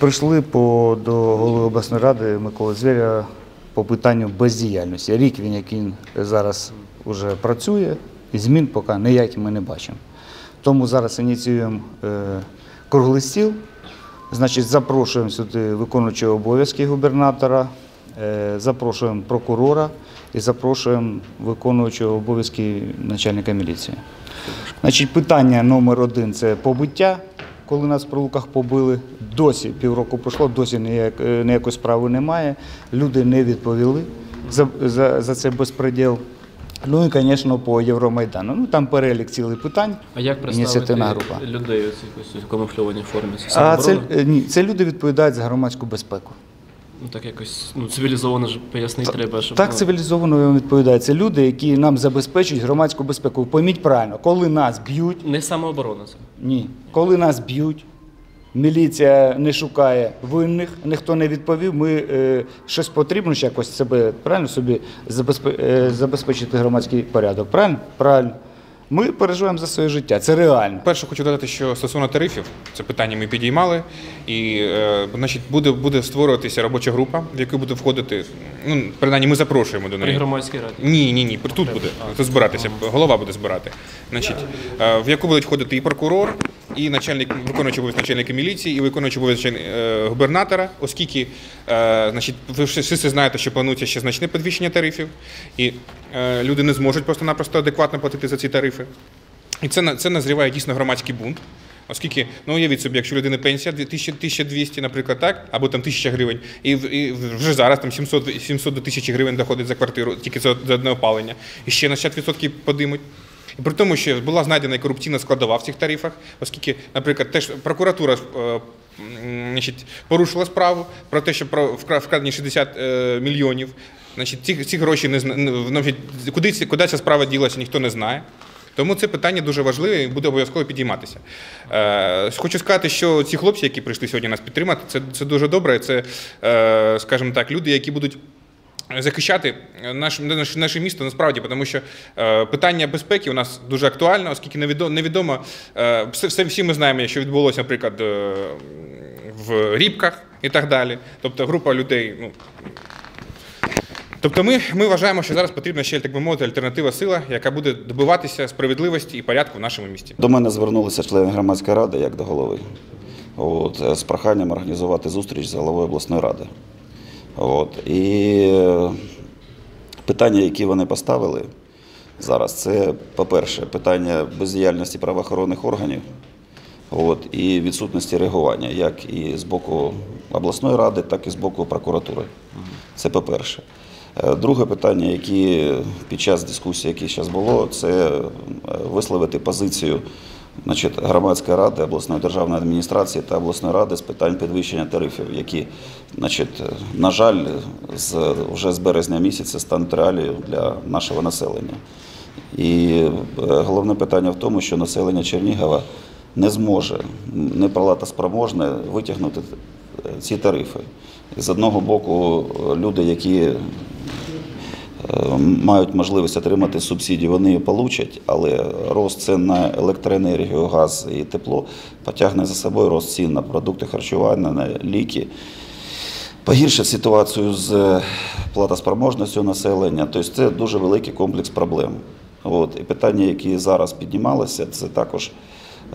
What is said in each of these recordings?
Прийшли по, до голови обласної ради Миколи Звєря по питанню бездіяльності. Рік він, як він зараз вже працює, і змін поки ніяких ми не бачимо. Тому зараз ініціюємо е, круглий стіл. Значить, запрошуємо сюди виконуючого обов'язки губернатора, е, запрошуємо прокурора і запрошуємо виконуючого обов'язки начальника міліції. Значить, питання номер один це побиття. Коли нас при луках побили, досі півроку пройшло, досі ніяк, е, ніякої справи немає. Люди не відповіли за, за, за цей безпреділ. Ну і, звісно, по Євромайдану. Ну там перелік цілий питань. А як представити група. людей у цій камуфльованій формі? А це, е, ні, це люди відповідають за громадську безпеку. Ну так якось ну, цивілізовано ж пояснити треба, щоб Так ну, цивілізовано вам відповідають. Це люди, які нам забезпечують громадську безпеку. Пойміть правильно, коли нас б'ють, не самооборона це. ні, коли нас б'ють, міліція не шукає винних, ніхто не відповів. Ми е, щось потрібно ж якось себе правильно собі забезпе, е, забезпечити громадський порядок. Правильно? Правильно. Ми переживаємо за своє життя. Це реально. Перше, хочу додати, що стосовно тарифів, це питання ми підіймали, і е, значить, буде, буде створюватися робоча група, в яку буде входити. Ну, принаймні, ми запрошуємо до При неї. громадській раді. Ні, ні, ні. Тут буде збиратися. Голова буде збирати. Значить, е, в яку будуть входити і прокурор, і начальник виконуючий обов'язки начальника міліції, і виконуючий обов'язки е, губернатора, оскільки е, значить, ви всі знаєте, що планується ще значне підвищення тарифів, і е, люди не зможуть просто-напросто адекватно платити за ці тарифи. І це це назріває дійсно громадський бунт. Оскільки, ну уявіть собі, якщо людини пенсія 1200, наприклад, так, або там 1000 гривень, і, і вже зараз там 700, 700 до 1000 гривень доходить за квартиру, тільки за, за одне опалення, і ще на 60% подимуть. При тому, що була знайдена і корупційна складова в цих тарифах, оскільки, наприклад, теж прокуратура е, значить, порушила справу про те, що вкрадені 60 е, мільйонів. Значить, ці, ці гроші не значить, куди, куди ця справа ділася, ніхто не знає. Тому це питання дуже важливе і буде обов'язково підійматися. Е, хочу сказати, що ці хлопці, які прийшли сьогодні нас підтримати, це, це дуже добре. Це, е, скажімо так, люди, які будуть. Захищати наш, наш, наше місто насправді, тому що е, питання безпеки у нас дуже актуальне, оскільки невідомо, е, все, всі ми знаємо, що відбулося, наприклад, е, в Рібках і так далі. Тобто група людей, ну, Тобто ми, ми вважаємо, що зараз потрібна ще, так би мовити, альтернатива сила, яка буде добиватися справедливості і порядку в нашому місті. До мене звернулися члени громадської ради як до голови от, з проханням організувати зустріч з головою обласної ради. От, і е, питання, які вони поставили зараз, це, по-перше, питання бездіяльності правоохоронних органів от, і відсутності реагування, як і з боку обласної ради, так і з боку прокуратури. Це по-перше. Е, Друге питання, яке під час дискусії, яке зараз було, це е, висловити позицію значить, громадської ради, обласної державної адміністрації та обласної ради з питань підвищення тарифів, які, значить, на жаль, з, вже з березня місяця стануть реалією для нашого населення. І е, головне питання в тому, що населення Чернігова не зможе, не спроможне витягнути е, ці тарифи. З одного боку, люди, які мають можливість отримати субсидії, вони її получать, але рост цін на електроенергію, газ і тепло потягне за собою рост цін на продукти харчування, на ліки. Погіршить ситуацію з е, платоспроможністю населення. Тобто це дуже великий комплекс проблем. От. І питання, які зараз піднімалися, це також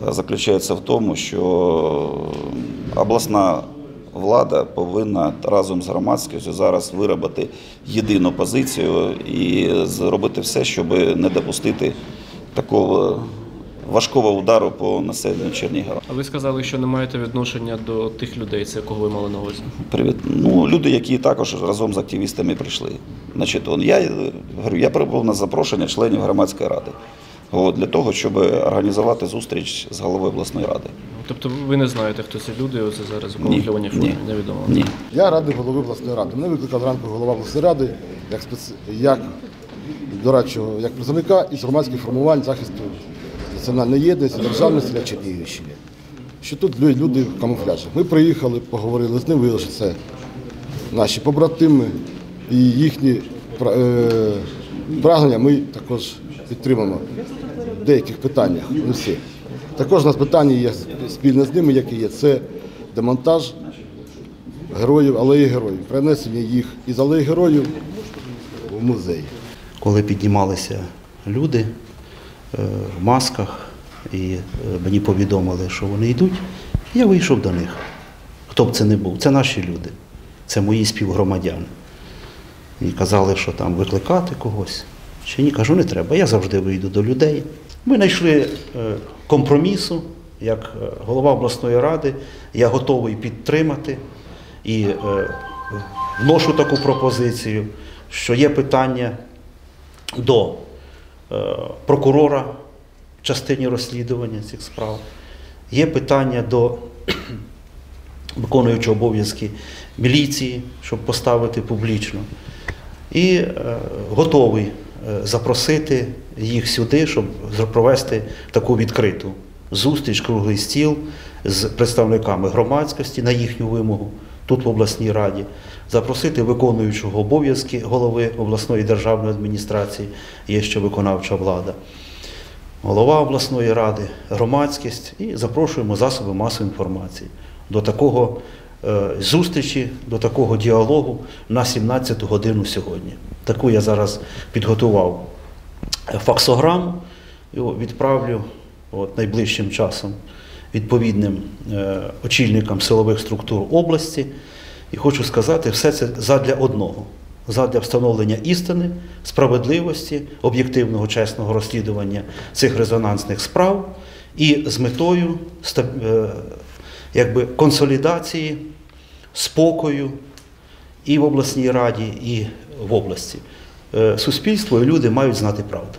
е, заключається в тому, що обласна влада повинна разом з громадськістю зараз виробити єдину позицію і зробити все, щоб не допустити такого важкого удару по населенню Чернігова. А ви сказали, що не маєте відношення до тих людей, це кого ви мали на увазі? Привіт. Ну, люди, які також разом з активістами прийшли. Значить, он, я, е, говорю, я прибув на запрошення членів громадської ради. От, для того, щоб організувати зустріч з головою обласної ради. Тобто ви не знаєте, хто ці люди, оце зараз у камуфльованій формі, ні. невідомо. Ні. Я радий голови обласної ради. Мене викликав зранку голова обласної ради як, спец... як дорадчого, як представника із громадських формувань захисту національної єдності, державності для Чернігівщини. Що тут люди в камуфляжах. Ми приїхали, поговорили з ним, виявили, що це наші побратими і їхні е, прагнення ми також підтримуємо в деяких питаннях, не всі. Також у нас питання є спільне з ними, яке є. Це демонтаж героїв, алеї героїв, перенесення їх із алеї героїв в музей. коли піднімалися люди е, в масках, і е, мені повідомили, що вони йдуть, я вийшов до них. Хто б це не був, це наші люди, це мої співгромадяни. І казали, що там викликати когось. Чи ні, кажу, не треба. Я завжди вийду до людей. Ми знайшли е, компромісу, як е, голова обласної ради, я готовий підтримати і е, вношу таку пропозицію, що є питання до прокурора в частині розслідування цих справ. Є питання до виконуючого обов'язки міліції, щоб поставити публічно. І готовий запросити їх сюди, щоб провести таку відкриту зустріч, круглий стіл з представниками громадськості на їхню вимогу тут в обласній раді, запросити виконуючого обов'язки голови обласної державної адміністрації, є ще виконавча влада, голова обласної ради, громадськість. І запрошуємо засоби масової інформації до такого е, зустрічі, до такого діалогу на 17 годину сьогодні. Таку я зараз підготував е, факсограму і відправлю от, найближчим часом відповідним е, очільникам силових структур області. І хочу сказати, все це задля одного. Задля встановлення істини, справедливості, об'єктивного чесного розслідування цих резонансних справ і з метою е, якби, консолідації, спокою і в обласній раді, і в області. Е, Суспільство і люди мають знати правду.